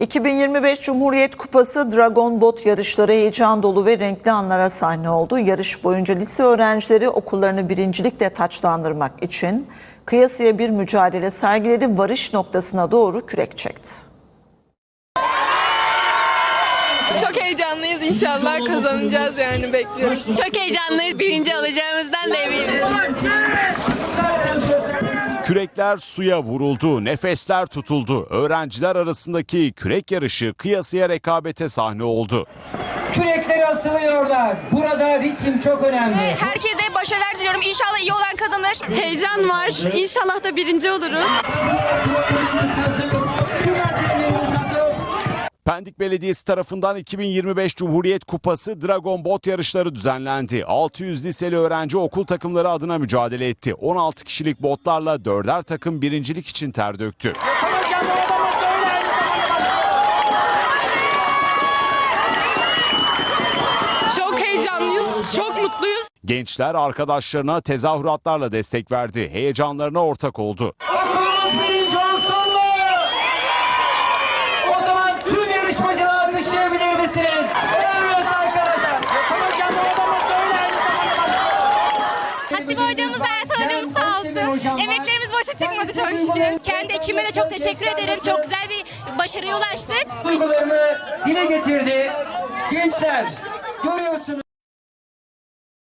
2025 Cumhuriyet Kupası Dragon Bot yarışları heyecan dolu ve renkli anlara sahne oldu. Yarış boyunca lise öğrencileri okullarını birincilikle taçlandırmak için kıyasıya bir mücadele sergiledi. Varış noktasına doğru kürek çekti. Çok heyecanlıyız inşallah kazanacağız yani bekliyoruz. Çok heyecanlıyız birinci alacağımızdan da eminiz. Kürekler suya vuruldu, nefesler tutuldu. Öğrenciler arasındaki kürek yarışı kıyasıya rekabete sahne oldu. Kürekleri asılıyorlar. Burada ritim çok önemli. Herkese başarılar diliyorum. İnşallah iyi olan kazanır. Heyecan var. İnşallah da birinci oluruz. Pendik Belediyesi tarafından 2025 Cumhuriyet Kupası Dragon Bot yarışları düzenlendi. 600 liseli öğrenci okul takımları adına mücadele etti. 16 kişilik botlarla dörder takım birincilik için ter döktü. Çok heyecanlıyız. Çok mutluyuz. Gençler arkadaşlarına tezahüratlarla destek verdi. Heyecanlarına ortak oldu. Okulumuz birinci misiniz? Evet arkadaşlar. Hocam odama söyler Hasibe hocamız, Ersan hocamız sağ olsun. Emeklerimiz boşa çıkmadı çok şükür. Kendi ekibime de çok teşekkür ederim. Çok güzel bir başarıya ulaştık. Duygularını dile getirdi. Gençler görüyorsunuz.